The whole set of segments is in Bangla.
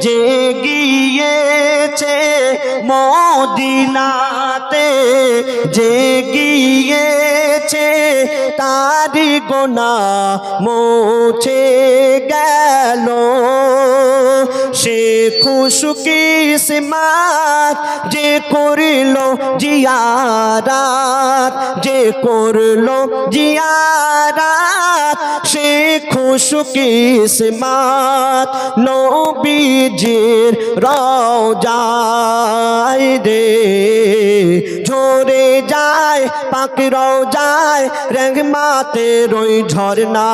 যে গিয়েছে মদিনাতে যে গিয়েছে তারি গোনা মোছে গেল। সে খুশকি সিমাত যে করিল জিয়ারাত, যে করল জিয়ারাত, সে খুশকি সিমাত নবীজির রওজায় রে ঝরে যায় পাক মাতে রেগমাতে রই ঝরনা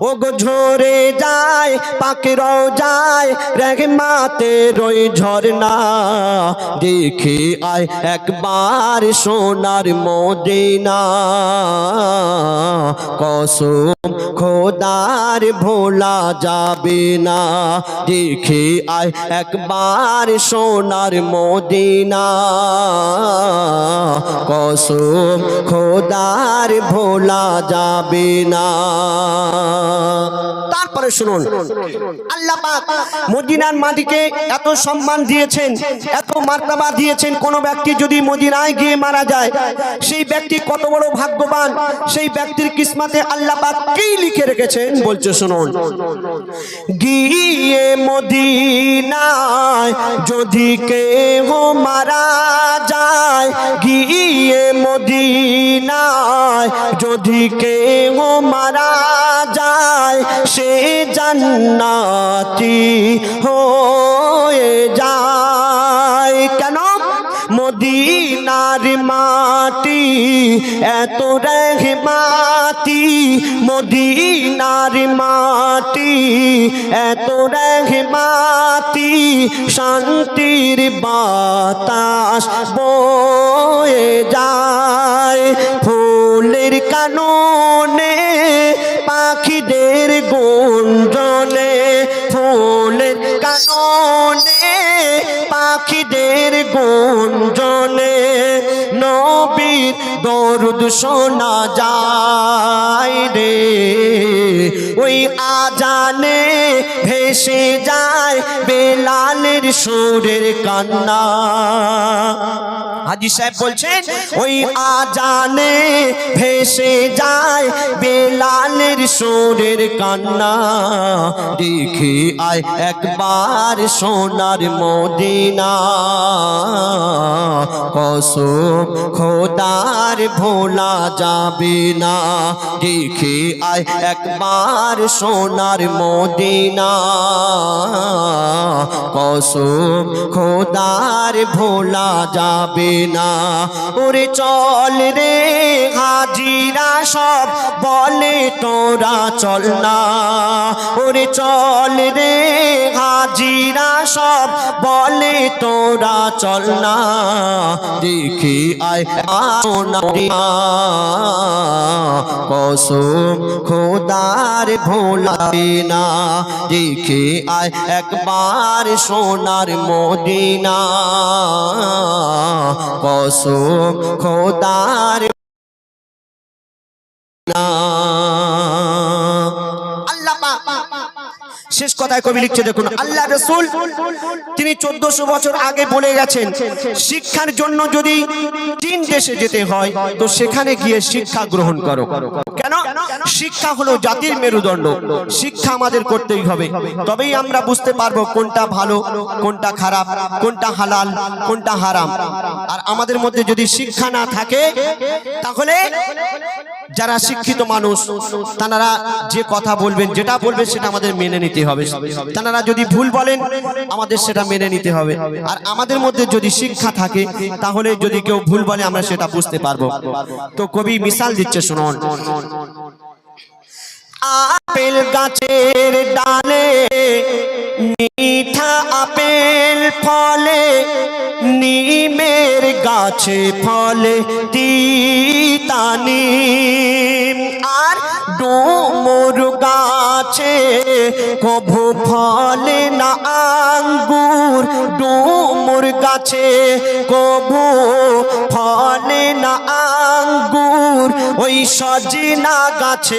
ও গো ঝরে যায় পাখিরাও যায় রেগমাতে রই ঝরনা দেখে আয় একবার সোনার মদিনা। কসম, খোদার ভোলা যাবে না। দেখে আয় একবার সোনার মদিনা। কসম, খোদার ভোলা যাবে না। তারপরে শুনুন, আল্লাহ মদিনার মাটিকে এত সম্মান দিয়েছেন, এত মার্তাবা দিয়েছেন কোন ব্যক্তি যদি মদিনায় গিয়ে মারা যায়, সেই ব্যক্তি কত বড় ভাগ্যবান, সেই ব্যক্তির কিসমাতে আল্লাহ পাক কি লিখে রেখেছেন বলছে, শুনুন। গিয়ে মদিনায় যদি কেহ মারা যায়, গিয়ে মদিনায় যদি কেহ মারা যায়, সে জান্নাতি হয়ে যায় মদিনার মাটি, এত রেহমাতি, মদিনার মাটি, এত রেহমাতি, শান্তির বাতাস বয়ে যায়। ফুলের কাননে, পাখিদের গুঞ্জনে, ফুলের কাননে, পাখিদের গুঞ্জনে দরুদ শোনা যায় রে। ওই আজানে ভেসে যায় বেলালের সুরের কান্না। হাজি সাহেব বলছেন, ওই আজানে ভেসে যায় বেলালের সুরের কান্না। দেখে আয় একবার সোনার মদিনা। কসম খোদার ভোলা যাবে না। দেখে আয় একবার সোনার মদিনা। কসম খোদার ভোলা যাবে না। ওরে চল রে হাজিরা সব বলে, তোরা চল না। ওরে চল রে হাজিরা সব বলে তোরা চল না। দেখি আয় কসম খোদার ভোলাবে না দেখে আয় একবার সোনার মদিনা। কসম খোদার আল্লাহ শেষ কথায় কবি লিখছে, দেখুন, আল্লাহ রসুল তিনি চোদ্দশো বছর আগে বলে গেছেন, শিক্ষার জন্য যদি চীন দেশে যেতে হয়, তো সেখানে গিয়ে শিক্ষা গ্রহণ করো। কেন? শিক্ষা হলো জাতির মেরুদণ্ড। শিক্ষা আমাদের করতেই হবে। তবেই আমরা বুঝতে পারব কোনটা ভালো, কোনটা খারাপ, কোনটা হালাল, কোনটা হারাম। আর আমাদের মধ্যে যদি শিক্ষা না থাকে, তাহলে যারা শিক্ষিত মানুষ তারা যে কথা বলবেন, যেটা বলবেন সেটা আমাদের মেনে নিতে হবে। তারা যদি ভুল বলেন, আমাদের সেটা মেনে নিতে হবে। আর আমাদের মধ্যে যদি শিক্ষা থাকে, তাহলে যদি কেউ ভুল বলে, আমরা সেটা বুঝতে পারব। তো কবি মিশাল দিচ্ছে, শুনুন। আপেল গাছের ডালে মিঠা গাছে ফলে তিতানি। আর ডোমর গাছে কভু ফলে না আঙ্গুর, ডোমর গাছে কভু ফলে না আঙ্গুর। ওই সজিনা গাছে